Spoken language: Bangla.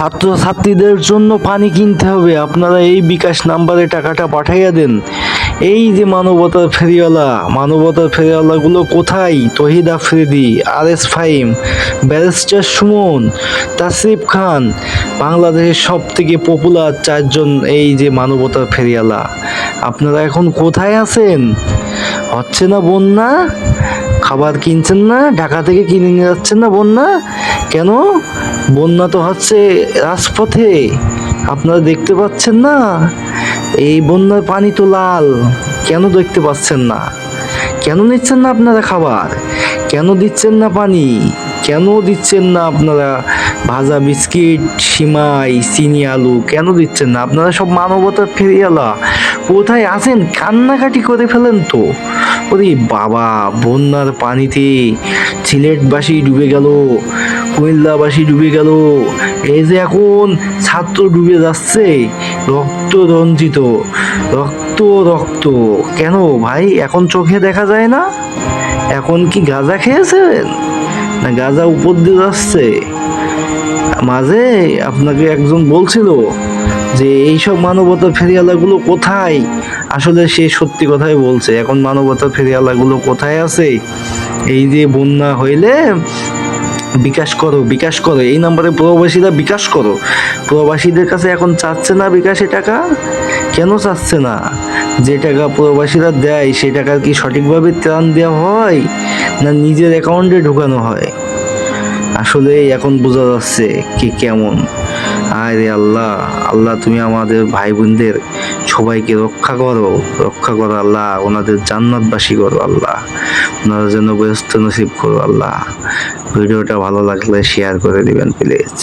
ছাত্রছাত্রীদের জন্য পানি কিনতে হবে। আপনারা এই বিকাশ নাম্বারে টাকাটা পাঠাইয়া দেন। এই যে মানবতার ফেরিওয়ালা, মানবতার ফেরিওয়ালাগুলো কোথায়? Tawhid Afridi R S Fahim, barrister Suman, Tasrif Khan, বাংলাদেশের সব থেকে পপুলার চারজন এই যে মানবতার ফেরিওয়ালা। আপনারা এখন কোথায় আছেন? হচ্ছে না বন্যা? খাবার কিনছেন না, ঢাকা থেকে কিনে নিয়ে যাচ্ছেন না বন্যা? কেন? বন্যা তো হচ্ছে রাজপথে, আপনারা দেখতে পাচ্ছেন না। এই বন্যার পানি তো লাল, কেন দেখতে পাচ্ছেন না? কেন নিচ্ছেন না আপনারা খাবার? কেন দিচ্ছেন না পানি? কেন দিচ্ছেন না আপনারা ভাজা বিস্কিট, সিমাই, চিনি, আলু? কেন দিচ্ছেন না? আপনারা সব মানবতার ফেরিয়ালা কোথায় আছেন? কান্নাকাটি করে ফেলেন তো। ওরে বাবা, বন্যার পানিতে সিলেটবাসী ডুবে গেল কুমিল্লাবাসী ডুবে গেল, এই যে এখন ছাত্র ডুবে যাচ্ছে, রক্ত রঞ্জিত, রক্ত রক্ত। কেন ভাই, এখন চোখে দেখা যায় না? এখন কি গাঁজা খেয়েছেন? না গাঁজা উপর দিয়ে যাচ্ছে? মাঝে আপনাকে একজন বলছিল যে এইসব মানবতার ফেরিয়ালাগুলো কোথায়? আসলে সে সত্যি কথাই বলছে। এখন মানবতার ফেরিয়ালাগুলো কোথায় আছে? এই যে বন্যা হইলে বিকাশ করো বিকাশ করো। এই নাম্বারে প্রবাসীরা বিকাশ করো। প্রবাসীদের কাছে এখন চাচ্ছে না বিকাশে টাকা? কেন চাচ্ছে না? যে টাকা প্রবাসীরা দেয়, সে টাকা কি সঠিকভাবে ত্রাণ দেওয়া হয়? না নিজের অ্যাকাউন্টে ঢোকানো হয়? আসলে এখন বোঝা যাচ্ছে কি কেমন। আরে আল্লাহ আল্লাহ তুমি আমাদের ভাই বোনদের সবাইকে রক্ষা করো রক্ষা করো আল্লাহ, ওনাদের জান্নাতবাসী করো আল্লাহ, ওনারা যেন ব্যস্ত নসিব করো আল্লাহ। ভিডিওটা ভালো লাগলে শেয়ার করে দিবেন প্লিজ